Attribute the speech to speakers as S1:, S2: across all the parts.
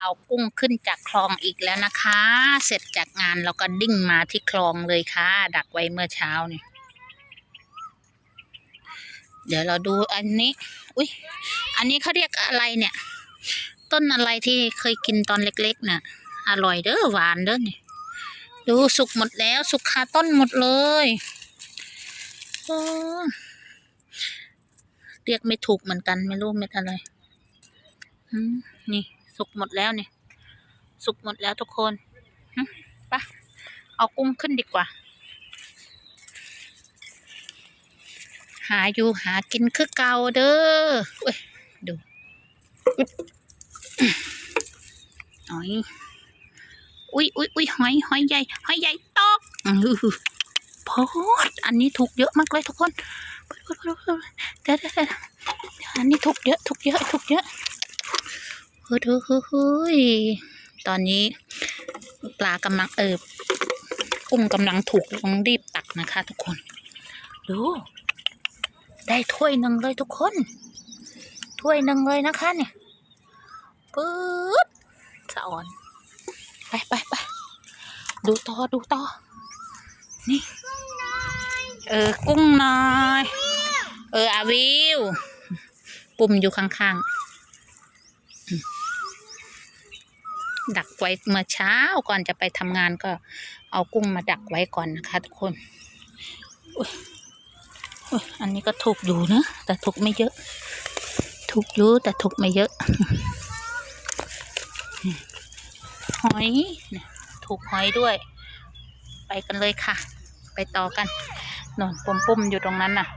S1: เอากุ้งขึ้นจากคลองอีกแล้วนะคะ เสร็จจากงานเราก็ดิ้งมาที่คลองเลยค่ะ ดักไว้เมื่อเช้านี่ เดี๋ยวเราดูอันนี้ อุ้ยอันนี้เขาเรียกอะไรเนี่ย ต้นอะไรที่เคยกินตอนเล็กๆเนี่ยอร่อยเด้อหวานเด้อเนี่ยดูสุกหมดแล้ว สุกคาต้นหมดเลยโอ้เรียกไม่ถูกเหมือนกันไม่รู้เม็ดอะไรนี่ สุกหมดแล้วเนี่ยสุกหมดแล้วทุกคนไปะเอากุ้งขึ้นดีกว่า หาอยู่หากินคือเก่าเด้อเว้ยดูหอยอุ้ยอุ้ยอุ้ยหอยหอยใหญ่หอยใหญ่ตอกอือหือพอดอันนี้ถูกเยอะมากเลยทุกคนเดี๋ยวเดี๋ยวเดี๋ยวอันนี้ถูกเยอะถูกเยอะถูกเยอะ เฮ้ยเฮ้ยเฮ้ยตอนนี้ปลากำลังเออกุ้งกำลังถูกลงรีบตักนะคะ ทุกคน ดู ได้ถ้วยหนึ่งเลยทุกคน ถ้วยหนึ่งเลยนะคะเนี่ยปึ๊บสะอ่อน ไปไปไปดูต่อดูต่อ นี่ เออ กุ้งน้อย เอออาวิว ปุ่มอยู่ข้างๆ ดักไว้เมื่อเช้าก่อนจะไปทำงานก็เอากุ้งมาดักไว้ก่อนนะคะทุกคนอุ๊ยอุ๊ยอันนี้ก็ถูกอยู่นะแต่ถูกไม่เยอะ ถูกอยู่แต่ถูกไม่เยอะหอยถูกหอยด้วย ไปกันเลยค่ะ ไปต่อกันนอนปุ่มๆอยู่ตรงนั้นน่ะ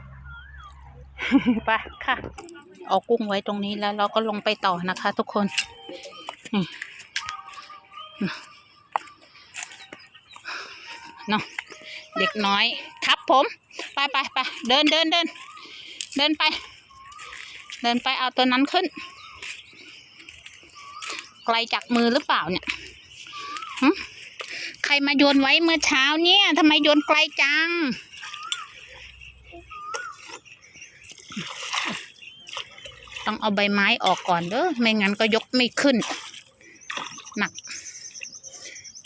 S1: ไปค่ะ เอากุ้งไว้ตรงนี้แล้วเราก็ลงไปต่อนะคะทุกคนอืม เนาะเด็กน้อยครับผม ไปไปไปเดินเดินเดินเดินไป เดินไปเอาตัวนั้นขึ้น ไกลจากมือหรือเปล่าเนี่ยหึใครมาโยนไว้เมื่อเช้าเนี่ยทำไมโยนไกลจังต้องเอาใบไม้ออกก่อนเด้อไม่งั้นก็ยกไม่ขึ้น หนัก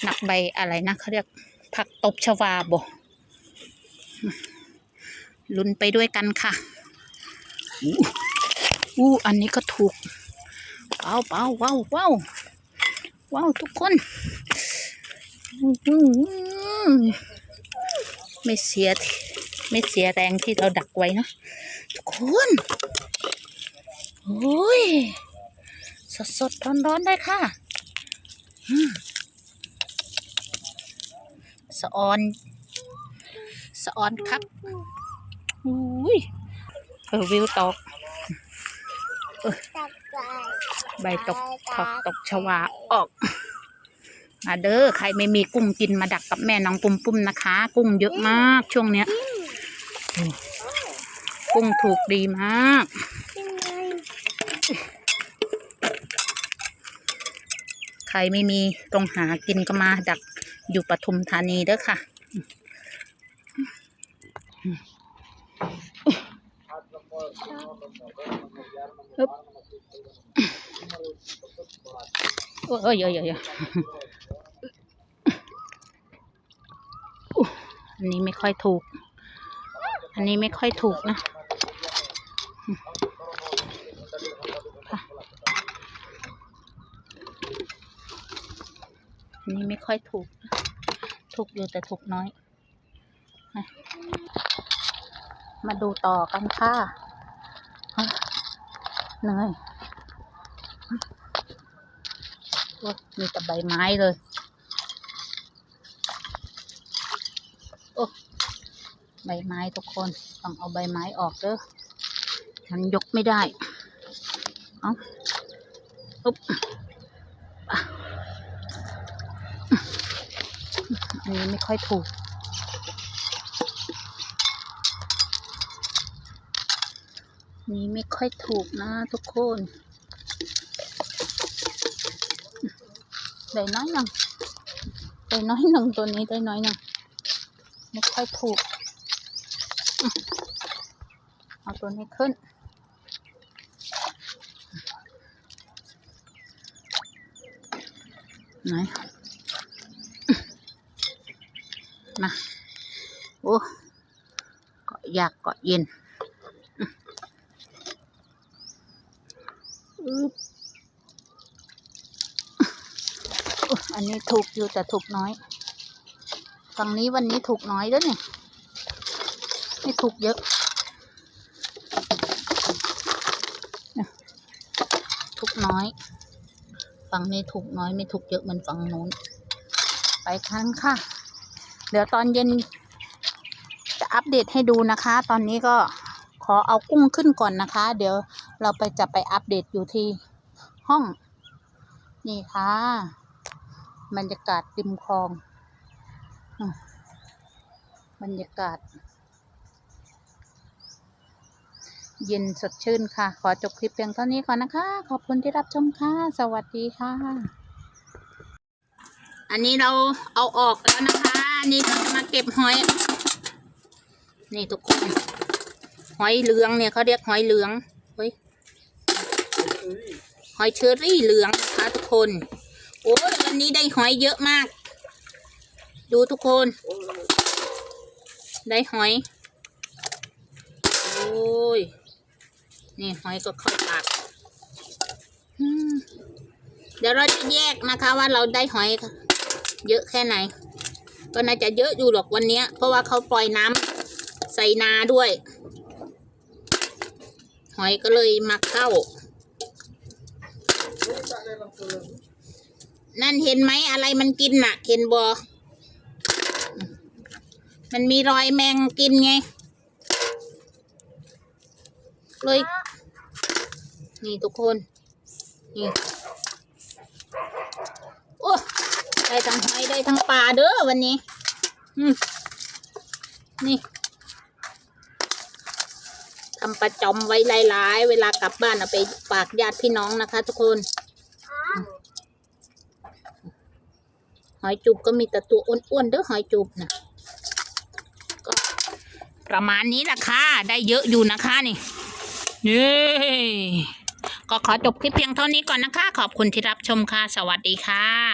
S1: หนักใบอะไรนะเขาเรียกผักตบชวาบลุ้นไปด้วยกันค่ะอู้อันนี้ก็ถูกเป้าเป้าว้าวว้าวว้าวทุกคนไม่เสียที่ไม่เสียแรงที่เราดักไว้นะทุกคนโอ้ยสดสดร้อนร้อนๆได้ค่ะอืม สะออน สะออนครับอุ้ยเออวิวตกใบตกถอกตกชวาออก มาเด้อใครไม่มีกุ้งกินมาดักกับแม่น้องปุ้มปุ้มนะคะ กุ้งเยอะมากช่วงเนี้ยอืมกุ้งถูกดีมาก ใค รไม่มีตรงหากินก็มาดักอยู่ปทุมธานีเด้อค่ะโอ้ยเยอะเยอะเยอะอุ๊ยอันนี้ไม่ค่อยถูก อันนี้ไม่ค่อยถูกนะ อันนี้ไม่ค่อยถูก ถูกอยู่แต่ถูกน้อย มาดูต่อกันค่ะเหนื่อยมีแต่ใบไม้เลย โอ้ใบไม้ทุกคน ต้องเอาใบไม้ออกเด้อมันยกไม่ได้ เอาอุ๊บ อันนี้ไม่ค่อยถูก นี้ไม่ค่อยถูกนะทุกคนได้น้อยหนึ่งได้น้อยหนึ่งตัวนี้ได้น้อยหนึ่งไม่ค่อยถูก เอาตัวนี้ขึ้นไหน มาโอ้เกาะยากเกาะเย็นอันนี้ถูกอยู่แต่ถูกน้อย ฝั่งนี้วันนี้ถูกน้อยแล้วเนี่ยไม่ถูกเยอะถูกน้อย ฝั่งนี้ถูกน้อยไม่ถูกเยอะเหมือนฝั่งนู้น ไปคันค่ะ เดี๋ยวตอนเย็นจะอัปเดตให้ดูนะคะ ตอนนี้ก็ขอเอากุ้งขึ้นก่อนนะคะ เดี๋ยวเราไปจะไปอัปเดตอยู่ที่ห้อง นี่ค่ะบรรยากาศริมคลองบรรยากาศ เย็นสดชื่นค่ะ ขอจบคลิปเพียงเท่านี้ก่อนนะคะ ขอบคุณที่รับชมค่ะ สวัสดีค่ะ อันนี้เราเอาออกแล้วนะคะันนี้เราจะมาเก็บหอย นี่ทุกคน หอยเหลืองเนี่ยเขาเรียกหอยเหลืองเฮ้ยหอยเชอรี่เหลืองนะคะทุกคน โอ้ยวันนี้ได้หอยเยอะมาก ดูทุกคน ได้หอย โอ้ย นี่หอยก็เข้าปากเดี๋ยวเราจะแยกนะคะว่าเราได้หอยเยอะแค่ไหน ก็น่าจะเยอะอยู่หรอกวันนี้เพราะว่าเขาปล่อยน้ำใส่นาด้วย หอยก็เลยมาเข้า นั่นเห็นไหมอะไรมันกินน่ะเห็นบอมันมีรอยแมงกินไง เลย นี่ทุกคน นี่ โอ้ ได้ทั้งหอยได้ทั้งปลาเด้อวันนี้ อืมนี่ทำประจอมไว้หลายๆ เวลากลับบ้านเอาไปฝากญาติพี่น้องนะคะ ทุกคน หอยจูบก็มีแต่ตัวอ้วนๆเด้อหอยจูบนะก็ประมาณนี้แหละค่ะ ได้เยอะอยู่นะคะนี่เย้ก็ขอจบคลิปเพียงเท่านี้ก่อนนะคะ ขอบคุณที่รับชมค่ะ สวัสดีค่ะ